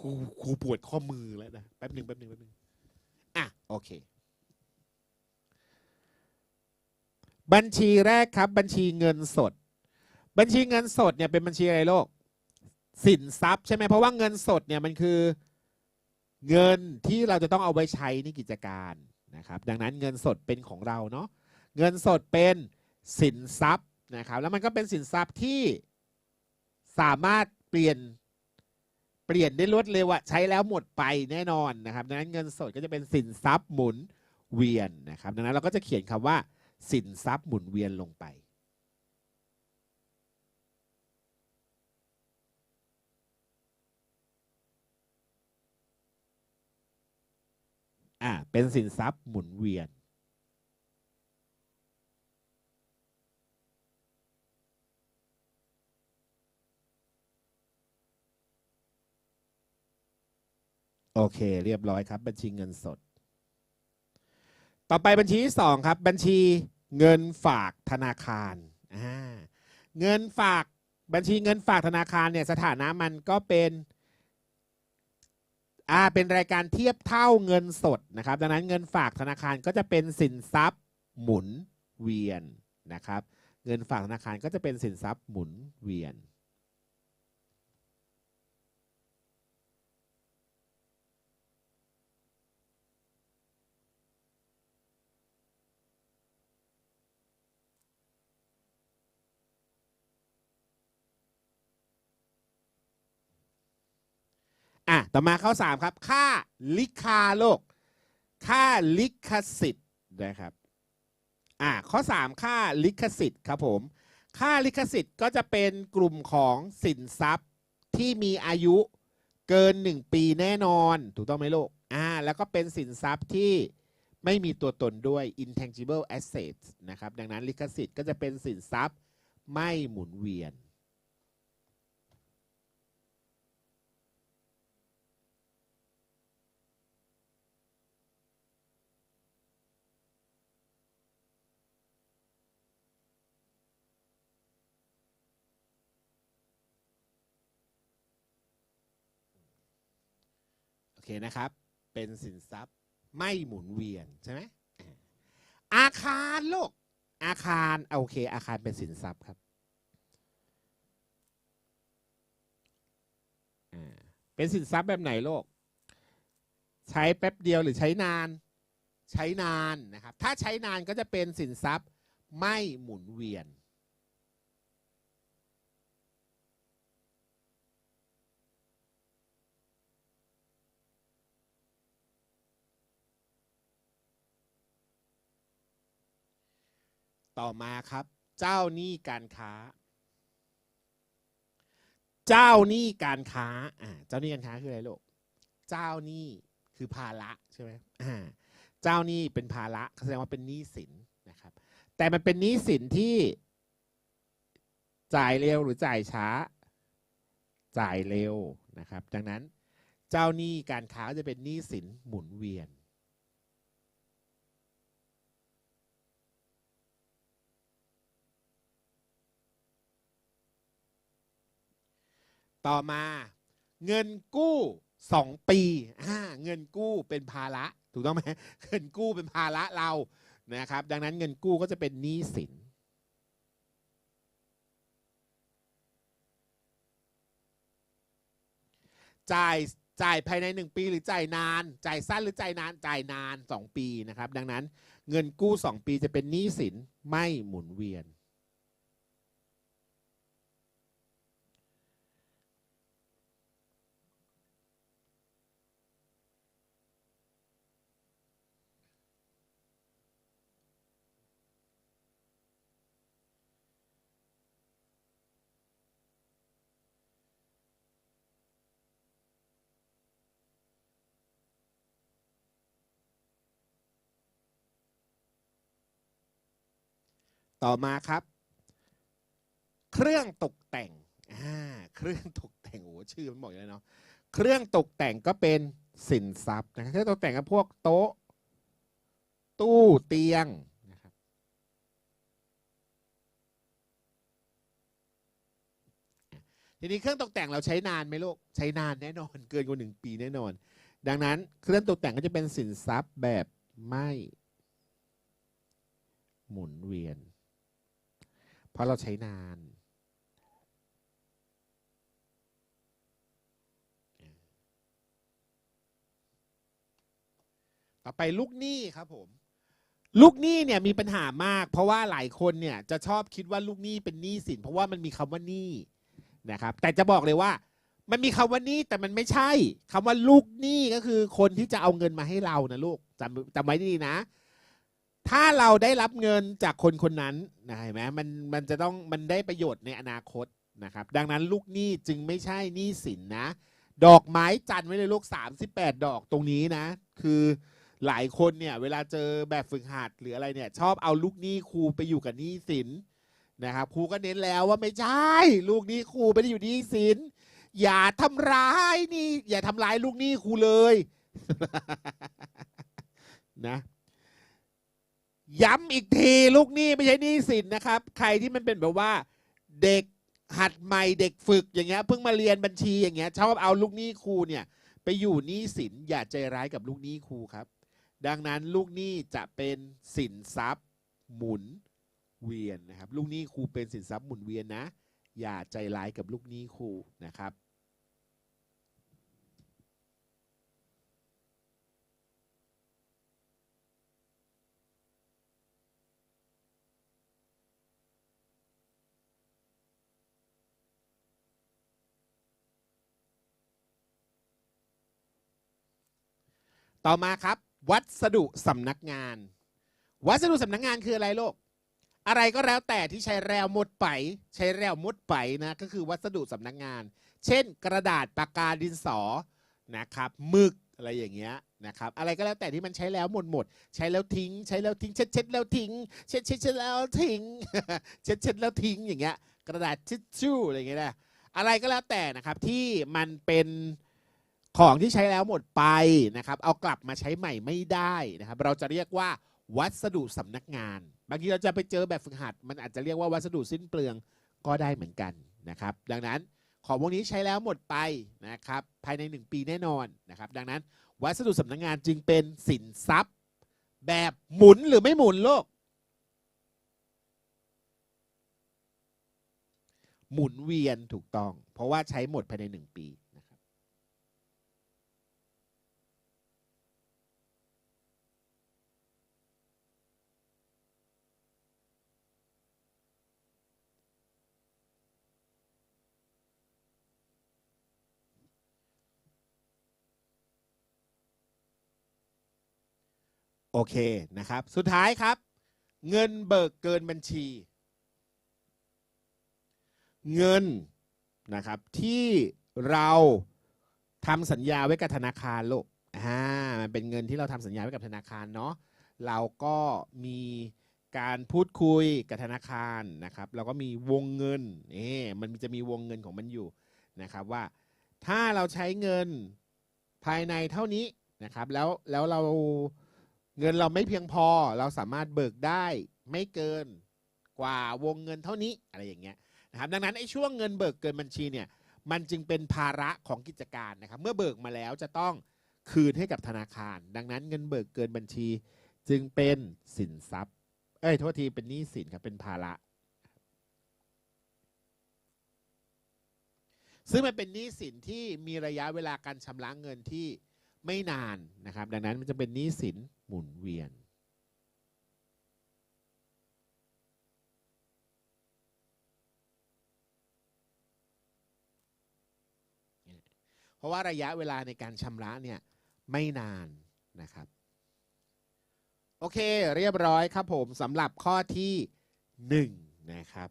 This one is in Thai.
ครูครูปวดข้อมือแล้วนะแป๊บหนึ่งแป๊บหนึ่งแป๊บหนึ่งอะโอเค บัญชีแรกครับ บัญชีเงินสด บัญชีเงินสดเนี่ยเป็นบัญชีอะไรโลก สินทรัพย์ใช่ไหมเพราะว่าเงินสดเนี่ยมันคือเงินที่เราจะต้องเอาไว้ใช้ในกิจการนะครับ ดังนั้นเงินสดเป็นของเราเนาะเงินสดเป็นสินทรัพย์นะครับ แล้วมันก็เป็นสินทรัพย์ที่สามารถเปลี่ยน เปลี่ยนได้รวดเร็วอะใช้แล้วหมดไปแน่นอนนะครับ ดังนั้นเงินสดก็จะเป็นสินทรัพย์หมุนเวียนนะครับ ดังนั้นเราก็จะเขียนคำว่า สินทรัพย์หมุนเวียนลงไป อ่าเป็นสินทรัพย์หมุนเวียน โอเค เรียบร้อยครับ บัญชีเงินสด ต่อไปบัญชีที่สองครับ บัญชีเงินฝากธนาคารอ่าเงินฝากบัญชีเงินฝากธนาคารเนี่ยสถานะมันก็เป็นอ่าเป็นรายการเทียบเท่าเงินสดนะครับ ดังนั้นเงินฝากธนาคารก็จะเป็นสินทรัพย์หมุนเวียนนะครับ เงินฝากธนาคารก็จะเป็นสินทรัพย์หมุนเวียน ต่อมาข้อสามครับ ค่าลิคาโลก ค่าลิขสิทธิ์นะครับอะข้อสามค่าลิขสิทธิ์ครับผม ค่าลิขสิทธิ์ก็จะเป็นกลุ่มของสินทรัพย์ที่มีอายุเกิน 1 ปีแน่นอน ถูกต้องไหมลูกอ่าแล้วก็เป็นสินทรัพย์ที่ไม่มีตัวตนด้วย intangible assets นะครับ ดังนั้นลิขสิทธิ์ก็จะเป็นสินทรัพย์ไม่หมุนเวียน เคนะครับ เป็นสินทรัพย์ไม่หมุนเวียนใช่ไหมอาคารโลก อาคารโอเค อาคารเป็นสินทรัพย์ครับเป็นสินทรัพย์แบบไหนโลก ใช้แป๊บเดียวหรือใช้นาน ใช้นานนะครับ ถ้าใช้นานก็จะเป็นสินทรัพย์ไม่หมุนเวียน ต่อมาครับ เจ้าหนี้การค้า เจ้าหนี้การค้าอ่าเจ้าหนี้การค้าคืออะไรลูกเจ้าหนี้คือภาระใช่ไหมอ่าเจ้าหนี้เป็นภาระแสดงว่าเป็นหนี้สินนะครับ แต่มันเป็นหนี้สินที่จ่ายเร็วหรือจ่ายช้า จ่ายเร็วนะครับ ดังนั้นเจ้าหนี้การค้าจะเป็นหนี้สินหมุนเวียน ต่อมาเงินกู้สองปีเงินกู้เป็นภาระถูกต้องไหมเงินกู้เป็นภาระเรานะครับ ดังนั้นเงินกู้ก็จะเป็นหนี้สินจ่ายจ่ายภายในหนึ่งปีหรือจ่ายนาน จ่ายสั้นหรือจ่ายนานจ่ายนานสองปีนะครับ ดังนั้นเงินกู้สองปีจะเป็นหนี้สินไม่หมุนเวียน ต่อมาครับ เครื่องตกแต่งอ่าเครื่องตกแต่งโอ้ชื่อมันบอกอยู่แล้วเนาะเครื่องตกแต่งก็เป็นสินทรัพย์นะครับเครื่องตกแต่งก็พวกโต๊ะ ตู้เตียงนะครับทีนี้เครื่องตกแต่งเราใช้นานไหมลูกใช้นานแน่นอน เกินกว่าหนึ่งปีแน่นอน ดังนั้นเครื่องตกแต่งก็จะเป็นสินทรัพย์แบบไม่หมุนเวียน เพราะเราใช้นาน ต่อไปลูกหนี้ครับผม ลูกหนี้เนี่ยมีปัญหามาก เพราะว่าหลายคนเนี่ยจะชอบคิดว่าลูกหนี้เป็นหนี้สิน เพราะว่ามันมีคำว่าหนี้นะครับ แต่จะบอกเลยว่า มันมีคำว่าหนี้แต่มันไม่ใช่คำว่าลูกหนี้ก็คือคนที่จะเอาเงินมาให้เรานะลูกจำจำไว้ดีนะ ถ้าเราได้รับเงินจากคนคนนั้นนะเห็นไหมมันมันจะต้องมันได้ประโยชน์ในอนาคตนะครับ ดังนั้นลูกหนี้จึงไม่ใช่หนี้สินนะ ดอกไม้จันไว้เลยลูก 38 ดอกตรงนี้นะ คือหลายคนเนี่ยเวลาเจอแบบฝึกหัดหรืออะไรเนี่ย ชอบเอาลูกหนี้ครูไปอยู่กับหนี้สินนะครับครูก็เน้นแล้วว่าไม่ใช่ ลูกหนี้ครูไม่ได้อยู่หนี้สินอย่าทำร้ายนี่ อย่าทำร้ายลูกหนี้ครูเลยนะ ย้ำอีกทีลูกหนี้ไม่ใช่หนี้สินนะครับ ใครที่มันเป็นแบบว่าเด็กหัดใหม่เด็กฝึกอย่างเงี้ยเพิ่งมาเรียนบัญชีอย่างเงี้ยชอบเอาลูกหนี้ครูเนี่ย ไปอยู่หนี้สินอย่าใจร้ายกับลูกหนี้ครูครับ ดังนั้นลูกหนี้จะเป็นสินทรัพย์หมุนเวียนนะครับ ลูกหนี้ครูเป็นสินทรัพย์หมุนเวียนนะ อย่าใจร้ายกับลูกหนี้ครูนะครับ ต่อมาครับ วัสดุสำนักงาน วัสดุสำนักงานคืออะไรโลก อะไรก็แล้วแต่ที่ใช้แรวหมดไป ใช้แรวหมดไปนะก็คือวัสดุสำนักงาน เช่น กระดาษปากกาดินสอนะครับหมึกอะไรอย่างเงี้ยนะครับอะไรก็แล้วแต่ที่มันใช้แล้วหมดหมด ใช้แล้วทิ้ง ใช้แล้วทิ้ง เช็ดเช็ดแล้วทิ้ง เช็ดเช็ดเช็ดแล้วทิ้ง เช็ดเช็ดแล้วทิ้งอย่างเงี้ยกระดาษทิชชู่อะไรเงี้ยนะอะไรก็แล้วแต่นะครับที่มันเป็น ของที่ใช้แล้วหมดไปนะครับ เอากลับมาใช้ใหม่ไม่ได้นะครับ เราจะเรียกว่าวัสดุสำนักงาน บางทีเราจะไปเจอแบบฝึกหัด มันอาจจะเรียกว่าวัสดุสิ้นเปลืองก็ได้เหมือนกันนะครับ ดังนั้นของพวกนี้ใช้แล้วหมดไปนะครับ ภายใน 1 ปีแน่นอนนะครับ ดังนั้น วัสดุสำนักงานจึงเป็นสินทรัพย์ แบบหมุนหรือไม่หมุนโลก หมุนเวียนถูกต้อง เพราะว่าใช้หมดภายใน 1 ปี โอเคนะครับ สุดท้ายครับ เงินเบิกเกินบัญชี เงินนะครับที่เราทำสัญญาไว้กับธนาคารโลกอ่ามันเป็นเงินที่เราทำสัญญาไว้กับธนาคารเนาะเราก็มีการพูดคุยกับธนาคารนะครับ เราก็มีวงเงินนี่มันจะมีวงเงินของมันอยู่นะครับว่า ถ้าเราใช้เงินภายในเท่านี้นะครับ แล้วแล้วเรา เงินเราไม่เพียงพอเราสามารถเบิกได้ไม่เกินกว่าวงเงินเท่านี้อะไรอย่างเงี้ยนะครับดังนั้นไอ้ช่วงเงินเบิกเกินบัญชีเนี่ยมันจึงเป็นภาระของกิจการนะครับ เมื่อเบิกมาแล้วจะต้องคืนให้กับธนาคาร ดังนั้นเงินเบิกเกินบัญชี จึงเป็นสินทรัพย์ เอ้ยโทษทีเป็นหนี้สินครับเป็นภาระ ซึ่งมันเป็นหนี้สินที่มีระยะเวลาการชำระเงินที่ ไม่นานนะครับ ดังนั้นมันจะเป็นหนี้สินหมุนเวียน เพราะว่าระยะเวลาในการชำระเนี่ยไม่นานนะครับ โอเคเรียบร้อยครับผมสำหรับข้อที่หนึ่งนะครับ